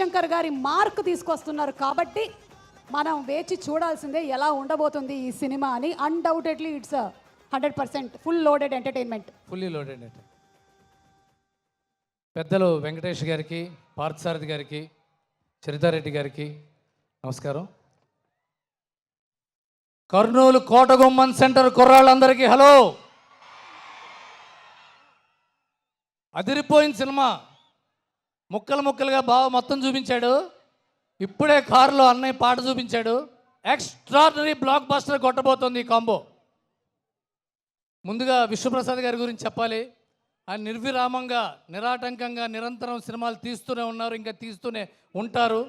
శంకర్ గారి మార్క్ తీసుకొస్తున్నారు కాబట్టి మనం వేచి చూడాల్సిందే ఎలా ఉండబోతుంది ఈ సినిమా అని. Undoubtedly it's hundred percent full loaded entertainment fully loaded పెద్దలు వెంకటేష్ గారికి పార్థసారథి గారికి చరితారెడ్డి గారికి నమస్కారం. కర్నూలు కోటగుమ్మన్ సెంటర్ కుర్రాళ్ళందరికీ హలో. అదిరిపోయిన సినిమా. ముక్కలు ముక్కలుగా బాగా మొత్తం చూపించాడు. ఇప్పుడే కారులో అన్నయ్య పాట చూపించాడు. ఎక్స్ట్రాడినరీ బ్లాక్ బాస్టర్ కొట్టబోతోంది ఈ కాంబో. ముందుగా విశ్వప్రసాద్ గారి గురించి చెప్పాలి. ఆయన నిర్విరామంగా నిరాటంకంగా నిరంతరం సినిమాలు తీస్తూనే ఉన్నారు ఇంకా తీస్తూనే ఉంటారు.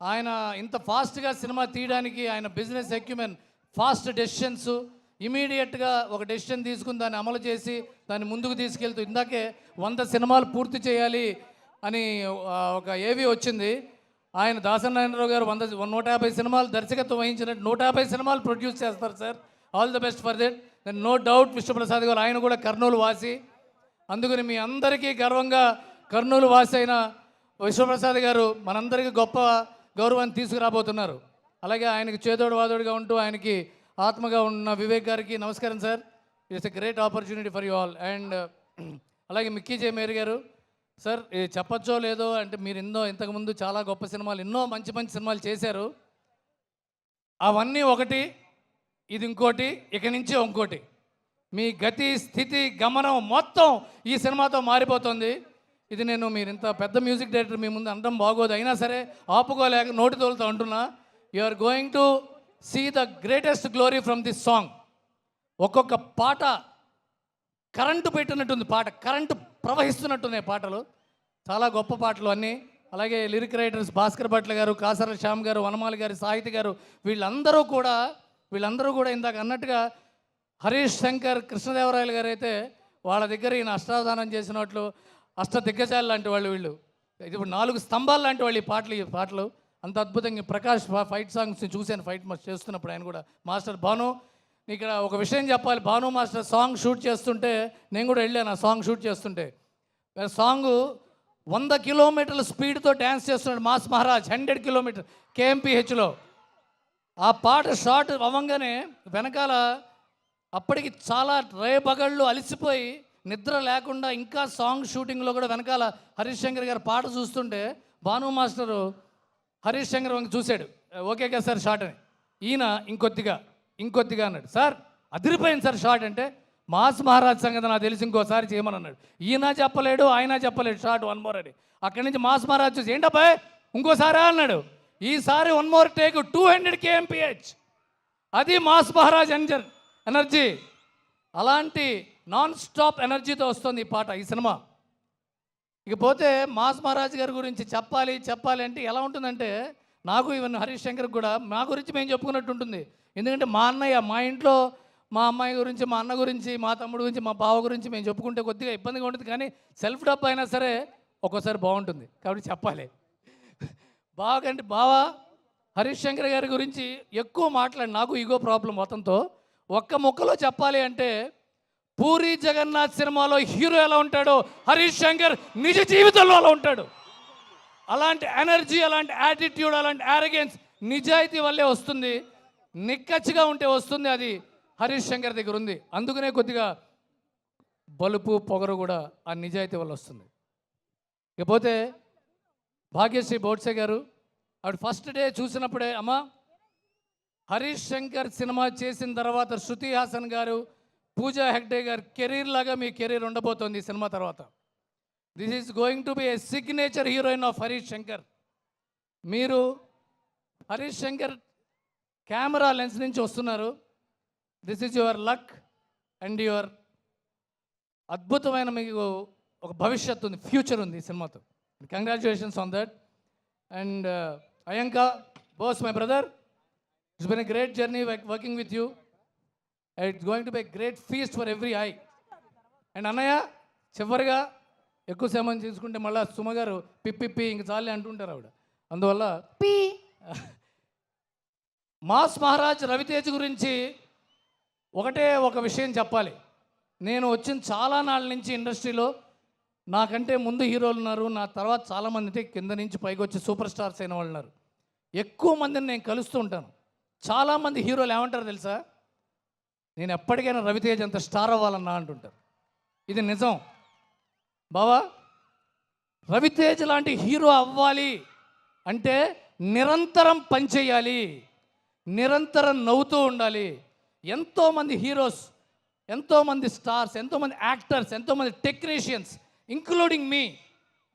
ఆయన ఇంత ఫాస్ట్గా సినిమా తీయడానికి ఆయన బిజినెస్ ఎక్యుమెన్ ఫాస్ట్ డెసిషన్స్ ఇమీడియట్గా ఒక డెసిషన్ తీసుకుని దాన్ని అమలు చేసి దాన్ని ముందుకు తీసుకెళ్తూ ఇందాకే వంద సినిమాలు పూర్తి చేయాలి అని ఒక ఏవి వచ్చింది. ఆయన దాసనారాయణరావు గారు వంద నూట యాభై సినిమాలు దర్శకత్వం వహించినట్టు నూట యాభై సినిమాలు ప్రొడ్యూస్ చేస్తారు sir. All the best for that then no doubt Vishnuprasad గారు ఆయన కూడా కర్నూలు వాసి. అందుకని మీ అందరికీ గర్వంగా కర్నూలు వాసి అయిన విశ్వప్రసాద్ గారు మనందరికీ గొప్ప గౌరవాన్ని తీసుకురాబోతున్నారు. అలాగే ఆయనకి చేదోడు వాదోడుగా ఉంటూ ఆయనకి ఆత్మగా ఉన్న వివేక్ గారికి నమస్కారం sir. It's a great opportunity for you all and అలాగే మిక్కీ జే మేరీ గారు సార్ ఇది చెప్పచ్చో లేదో అంటే మీరు ఎన్నో ఇంతకుముందు చాలా గొప్ప సినిమాలు ఎన్నో మంచి మంచి సినిమాలు చేశారు. అవన్నీ ఒకటి ఇది ఇంకోటి ఇక నుంచి ఇంకోటి. మీ గతి స్థితి గమనం మొత్తం ఈ సినిమాతో మారిపోతుంది. ఇది నేను మీరు ఇంత పెద్ద మ్యూజిక్ డైరెక్టర్ మీ ముందు అనడం బాగోదు. అయినా సరే ఆపుకోలేక నోటి తోలుతో అంటున్నా you are going to see the greatest glory from this song ఒక్కొక్క పాట కరెంటు పెట్టినట్టుంది పాట కరెంటు ప్రవహిస్తున్నట్టున్నాయి పాటలు. చాలా గొప్ప పాటలు అన్నీ. అలాగే లిరిక్ రైటర్స్ భాస్కర్ భట్ల గారు కాసర శ్యామ్ గారు వనమాలి గారు సాహితి గారు వీళ్ళందరూ కూడా వీళ్ళందరూ కూడా ఇందాక అన్నట్టుగా హరీష్ శంకర్ కృష్ణదేవరాయలు గారు అయితే వాళ్ళ దగ్గర ఈయన అష్టాధానం చేసినట్లు అష్ట దిగ్గజాలు లాంటి వాళ్ళు వీళ్ళు. ఇది ఇప్పుడు నాలుగు స్తంభాలు లాంటి వాళ్ళు ఈ పాటలు ఈ పాటలు. అంత అద్భుతంగా ఈ ప్రకాష్ ఫైట్ సాంగ్స్ చూశాను ఫైట్ చేస్తున్నప్పుడు ఆయన కూడా. మాస్టర్ భాను ఇక్కడ ఒక విషయం చెప్పాలి. భాను మాస్టర్ సాంగ్ షూట్ చేస్తుంటే నేను కూడా వెళ్ళాను ఆ సాంగ్ షూట్ చేస్తుంటే. సాంగ్ వంద కిలోమీటర్ల స్పీడ్తో డ్యాన్స్ చేస్తున్నాడు మాస్ మహారాజ్ హండ్రెడ్ కిలోమీటర్ కేఎంపీహెచ్లో ఆ పాట షార్ట్ అవ్వంగానే వెనకాల అప్పటికి చాలా రేబగళ్ళు అలసిపోయి నిద్ర లేకుండా ఇంకా సాంగ్ షూటింగ్లో కూడా వెనకాల హరీష్ శంకర్ గారు పాట చూస్తుంటే భాను మాస్టరు హరీష్ శంకర్ చూశాడు. ఓకే కదా సార్ షార్ట్ అని ఈయన ఇంకొద్దిగా ఇంకొద్దిగా అన్నాడు. సార్ అదిరిపోయింది సార్ షార్ట్ అంటే మాస్ మహారాజ్ సంగతి నాకు తెలిసి ఇంకోసారి చేయమని అన్నాడు ఈయన చెప్పలేడు ఆయన చెప్పలేడు. షార్ట్ వన్ మోర్ అని అక్కడి నుంచి మాస్ మహారాజ్ చూసి ఏంటబ్బా? ఇంకోసారా? అన్నాడు. ఈసారి one more take two hundred KMPH అది మాస్ మహారాజ్ ఎంజర్ ఎనర్జీ అలాంటి నాన్ స్టాప్ ఎనర్జీతో వస్తుంది ఈ పాట ఈ సినిమా. ఇకపోతే మాస్ మహారాజ్ గారి గురించి చెప్పాలి చెప్పాలి అంటే ఎలా ఉంటుందంటే నాకు ఈవెన్ హరీష్ శంకర్ కూడా మా గురించి మేము చెప్పుకున్నట్టు ఉంటుంది. ఎందుకంటే మా అన్నయ్య మా ఇంట్లో మా అమ్మాయి గురించి మా అన్న గురించి మా తమ్ముడు గురించి మా బావ గురించి మేము చెప్పుకుంటే కొద్దిగా ఇబ్బందిగా ఉంటుంది. కానీ సెల్ఫ్ డబ్బు అయినా సరే ఒక్కోసారి బాగుంటుంది. కాబట్టి చెప్పాలి. బాగంటే బావ హరీష్ శంకర్ గారి గురించి ఎక్కువ మాట్లాడి నాకు ఈగో ప్రాబ్లం మొత్తంతో ఒక్క ముక్కలో చెప్పాలి అంటే పూరి జగన్నాథ్ సినిమాలో హీరో ఎలా ఉంటాడో హరీష్ శంకర్ నిజ జీవితంలో అలా ఉంటాడు. అలాంటి ఎనర్జీ అలాంటి యాటిట్యూడ్ అలాంటి యారగెన్స్ నిజాయితీ వల్లే వస్తుంది. నిక్కచ్చిగా ఉంటే వస్తుంది అది. హరీష్ శంకర్ దగ్గర ఉంది. అందుకనే కొద్దిగా బలుపు పొగరు కూడా ఆ నిజాయితీ వల్ల వస్తుంది. ఇకపోతే భాగ్యశ్రీ బోడ్సే గారు ఆవిడ ఫస్ట్ డే చూసినప్పుడే అమ్మ హరీష్ శంకర్ సినిమా చేసిన తర్వాత శృతి హాసన్ గారు పూజా హెగ్డే గారు కెరీర్ లాగా మీ కెరీర్ ఉండబోతోంది ఈ సినిమా తర్వాత. This is going to be a signature heroine of Harish Shankar. మీరు హరీష్ శంకర్ కెమెరా లెన్స్ నుంచి వస్తున్నారు. This is your luck and your అద్భుతమైన మీకు ఒక భవిష్యత్తు ఉంది ఫ్యూచర్ ఉంది ఈ సినిమాతో. Congratulations on that and Ayanka Bose my brother it's been a great journey working with you it's going to be great feast for every I and అన్నయ్య చివరిగా ఎక్కువ సమయం తీసుకుంటే మళ్ళీ సుమ గారు పిప్పిప్పి ఇంక చాలే అంటుంటారు ఆవిడ. అందువల్ల మాస్ మహారాజ్ రవితేజ్ గురించి ఒకటే ఒక విషయం చెప్పాలి. నేను వచ్చిన చాలా నాళ్ళ నుంచి ఇండస్ట్రీలో నాకంటే ముందు హీరోలు ఉన్నారు నా తర్వాత చాలామంది అంటే కింద నుంచి పైకి వచ్చి సూపర్ స్టార్స్ అయిన వాళ్ళు ఉన్నారు. ఎక్కువ మందిని నేను కలుస్తూ ఉంటాను. చాలామంది హీరోలు ఏమంటారు తెలుసా? నేను ఎప్పటికైనా రవితేజ్ అంత స్టార్ అవ్వాలన్నా అంటుంటారు. ఇది నిజం. బావా రవితేజ్ లాంటి హీరో అవ్వాలి అంటే నిరంతరం పనిచేయాలి నిరంతరం నవ్వుతూ ఉండాలి. ఎంతోమంది హీరోస్ ఎంతోమంది స్టార్స్ ఎంతోమంది యాక్టర్స్ ఎంతోమంది టెక్నీషియన్స్ ఇంక్లూడింగ్ మీ.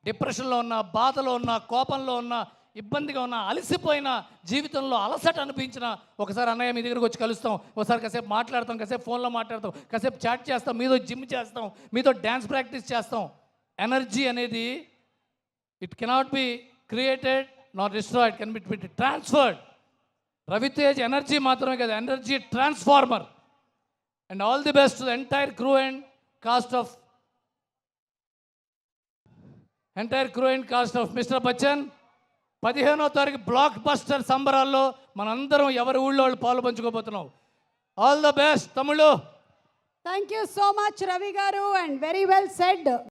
డిప్రెషన్లో ఉన్న బాధలో ఉన్న కోపంలో ఉన్న ఇబ్బందిగా ఉన్న అలసిపోయిన జీవితంలో అలసట అనిపించిన ఒకసారి అన్నయ్య మీ దగ్గరకు వచ్చి కలుస్తాం. ఒకసారి కాసేపు మాట్లాడతాం కాసేపు ఫోన్లో మాట్లాడతాం కాసేపు చాట్ చేస్తాం మీతో జిమ్ చేస్తాం మీతో డ్యాన్స్ ప్రాక్టీస్ చేస్తాం. ఎనర్జీ అనేది it cannot be created not destroyed can be transferred. Raviteja energy మాత్రమే కాదు energy transformer and all the best the entire crew and cast of entire crew and cast of mister Bachchan పదిహేనో తారీఖు block buster సంబరాల్లో మనందరం ఎవరి ఊళ్ళో వాళ్ళు పాలు పంచుకోబోతున్నాం. All the best Tamil thank you so much Ravi గారు అండ్ వెరీ వెల్ సెడ్